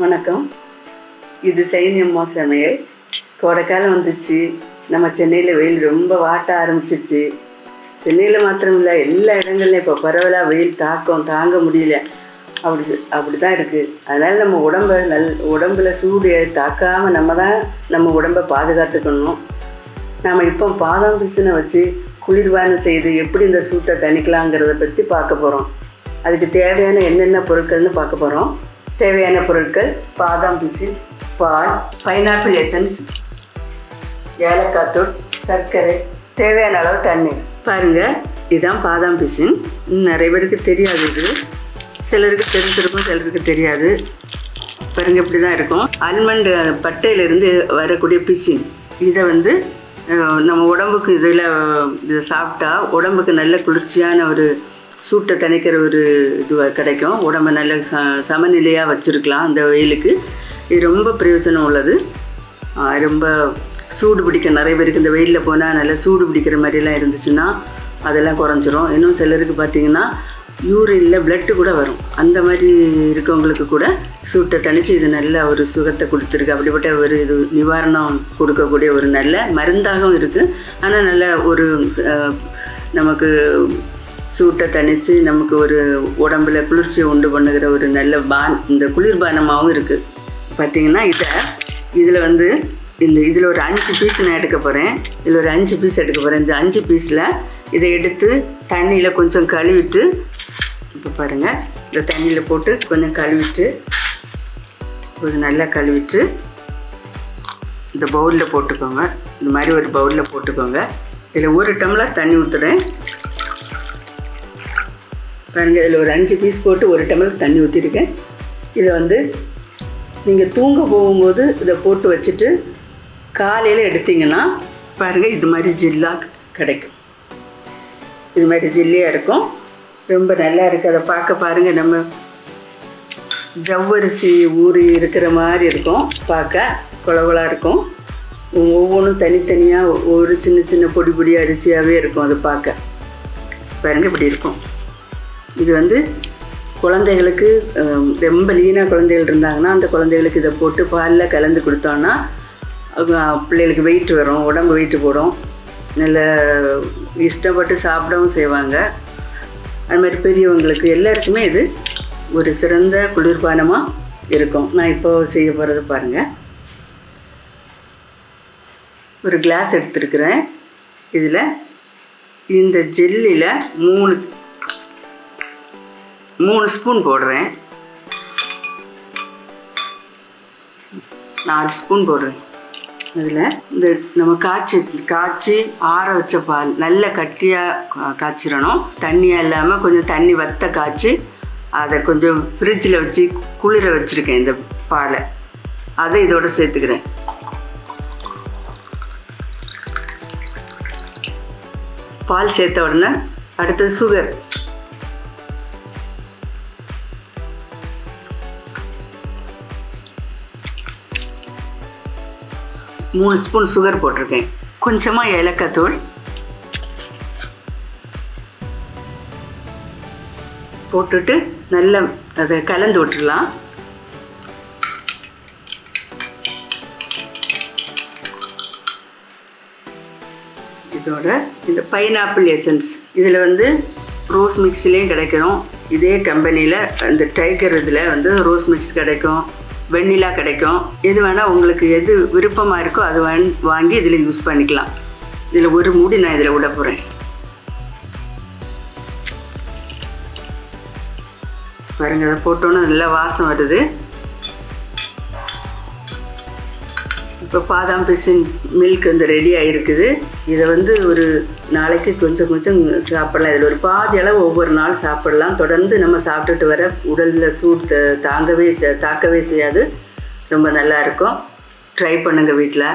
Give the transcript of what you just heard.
வணக்கம். இது சைனியம்மா சமையல். கோடைக்காலம் வந்துச்சு. நம்ம சென்னையில் வெயில் ரொம்ப வாட்ட ஆரம்பிச்சிருச்சு. சென்னையில் மாத்திரம் இல்லை எல்லா இடங்கள்லையும் இப்போ பரவலாக வெயில் தாக்கம் தாங்க முடியல. அப்படி அப்படி தான் இருக்குது அதனால் நம்ம உடம்ப நல் உடம்புல சூடு தாக்காமல் நம்ம தான் நம்ம உடம்பை பாதுகாத்துக்கணும். நாம் இப்போ பாதாம் பிசினை வச்சு குளிர்பானம் செய்து எப்படி இந்த சூட்டை தணிக்கலாங்கிறத பற்றி பார்க்க போகிறோம் அதுக்கு தேவையான என்னென்ன பொருட்கள்னு பார்க்க போகிறோம் தேவையான பொருட்கள் பாதாம் பிசில் பால் பைனாப்பிள் எசன்ஸ் ஏலக்காய் தூள் சர்க்கரை தேவையான அளவு தண்ணீர். பாருங்கள் இதுதான் பாதாம் பிசின். நிறைய பேருக்கு தெரியாது இது. சிலருக்கு தெரிஞ்சிருக்கும் சிலருக்கு தெரியாது. பாருங்கள் இப்படி தான் இருக்கும். அல்மண்ட் பட்டையிலிருந்து வரக்கூடிய பிசின். இதை வந்து நம்ம உடம்புக்கு இதில் இது சாப்பிட்டா உடம்புக்கு நல்ல குளிர்ச்சியான ஒரு சூட்டை தணிக்கிற ஒரு இது கிடைக்கும். உடம்பை நல்ல ச சமநிலையாக வச்சுருக்கலாம் அந்த வெயிலுக்கு. இது ரொம்ப பிரயோஜனம் உள்ளது. ரொம்ப சூடு பிடிக்க நிறைய பேருக்கு இந்த வெயிலில் போனால் நல்லா சூடு பிடிக்கிற மாதிரிலாம் இருந்துச்சுன்னா அதெல்லாம் குறைஞ்சிரும். இன்னும் சிலருக்கு பார்த்தீங்கன்னா யூரினில் பிளட்டு கூட வரும். அந்த மாதிரி இருக்கவங்களுக்கு கூட சூட்டை தணித்து இது நல்ல ஒரு சுகத்தை கொடுத்துருக்கு. அப்படிப்பட்ட ஒரு இது நிவாரணம் கொடுக்கக்கூடிய ஒரு நல்ல மருந்தாகவும் இருக்குது ஆனால் நல்ல ஒரு நமக்கு சூட்டை தணித்து நமக்கு ஒரு உடம்புல குளிர்ச்சியை உண்டு பண்ணுகிற ஒரு நல்ல பான் இந்த குளிர்பானமாகவும் இருக்குது பார்த்தீங்கன்னா இதை இதில் வந்து இந்த இதில் ஒரு அஞ்சு பீஸ் நான் எடுக்க போகிறேன் இதில் ஒரு அஞ்சு பீஸ் எடுக்க போகிறேன் இந்த அஞ்சு பீஸில் இதை எடுத்து தண்ணியில் கொஞ்சம் கழுவிட்டு இப்போ பாருங்கள் இந்த தண்ணியில் போட்டு கொஞ்சம் கழுவிட்டு கொஞ்சம் நல்லா கழுவிட்டு இந்த பவுலில் போட்டுக்கோங்க. இந்த மாதிரி ஒரு பவுலில் போட்டுக்கோங்க. இதில் ஒரு டம்ளர் தண்ணி ஊற்றுறேன் பாருங்கள் இதில் ஒரு அஞ்சு பீஸ் போட்டு ஒரு டம்ளர் தண்ணி ஊற்றிருக்கேன் இதை வந்து நீங்கள் தூங்க போகும்போது இதை போட்டு வச்சுட்டு காலையில் எடுத்தீங்கன்னா பாருங்கள் இது மாதிரி ஜில்லாக கிடைக்கும். இது மாதிரி ஜில்லியாக இருக்கும். ரொம்ப நல்லா இருக்குது அதை பார்க்க பாருங்கள் நம்ம ஜவ்வரிசி ஊறி இருக்கிற மாதிரி இருக்கும். பார்க்க குளகுலா இருக்கும். ஒவ்வொன்றும் தனித்தனியாக ஒரு சின்ன சின்ன பொடி பொடி அரிசியாகவே இருக்கும் அது பார்க்க. பாருங்கள் இப்படி இருக்கும். இது வந்து குழந்தைகளுக்கு ரொம்ப லீனாக குழந்தைகள் இருந்தாங்கன்னா அந்த குழந்தைகளுக்கு இதை போட்டு பாலில் கலந்து கொடுத்தோன்னா பிள்ளைகளுக்கு வெயிட் வரும் உடம்பு வெயிட் போடும். நல்ல இஷ்டப்பட்டு சாப்பிடவும் செய்வாங்க. அது மாதிரி பெரியவங்களுக்கு எல்லாருக்குமே இது ஒரு சிறந்த குளிர்பானமாக இருக்கும். நான் இப்போ செய்ய போகிறது பாருங்கள் ஒரு கிளாஸ் எடுத்துருக்குறேன். இதில் இந்த ஜெல்லில் மூணு மூணு ஸ்பூன் போடுறேன். நாலு ஸ்பூன் போடுறேன். அதில் இந்த நம்ம காய்ச்சி காய்ச்சி ஆற வச்ச பால் நல்ல கட்டியாக காய்ச்சிடணும். தண்ணியாக இல்லாமல் கொஞ்சம் தண்ணி வத்த காய்ச்சி அதை கொஞ்சம் ஃப்ரிட்ஜில் வச்சு குளிர வச்சுருக்கேன் இந்த பாலை. அதை இதோட சேர்த்துக்கிறேன். பால் சேர்த்த உடனே அடுத்தது சுகர் மூணு ஸ்பூன் சுகர் போட்டிருக்கேன். கொஞ்சமாக ஏலக்காய் தூள். போட்டுட்டு நல்லா அதை கலந்து விட்டுடலாம். இதோட இந்த பைனாப்பிள் எசன்ஸ் இதில் வந்து ரோஸ் மிக்ஸ்லேயும் கிடைக்கும் இதே கம்பெனியில் அந்த டைகர் இதில் வந்து ரோஸ் மிக்ஸ் கிடைக்கும். வெண்ணிலா கிடைக்கும். எது வேணால் உங்களுக்கு எது விருப்பமாக இருக்கோ அது வாங்கி வாங்கி இதில் யூஸ் பண்ணிக்கலாம். இதில் ஒரு மூடி நான் இதில் விட போகிறேன் பாருங்க அதை போட்டோன்னே நல்லா வாசம் வருது. இப்போ பாதாம் பிசின் மில்க் வந்து ரெடி ஆகிருக்குது இதை வந்து ஒரு நாளைக்கு கொஞ்சம் கொஞ்சம் சாப்பிடலாம். இதில் ஒரு பாதி அளவு ஒவ்வொரு நாள் சாப்பிடலாம். தொடர்ந்து நம்ம சாப்பிட்டுட்டு வர உடலில் சூடு தாங்கவே தாக்கவே செய்யாது. ரொம்ப நல்லா இருக்கும். ட்ரை பண்ணுங்கள் வீட்டில்.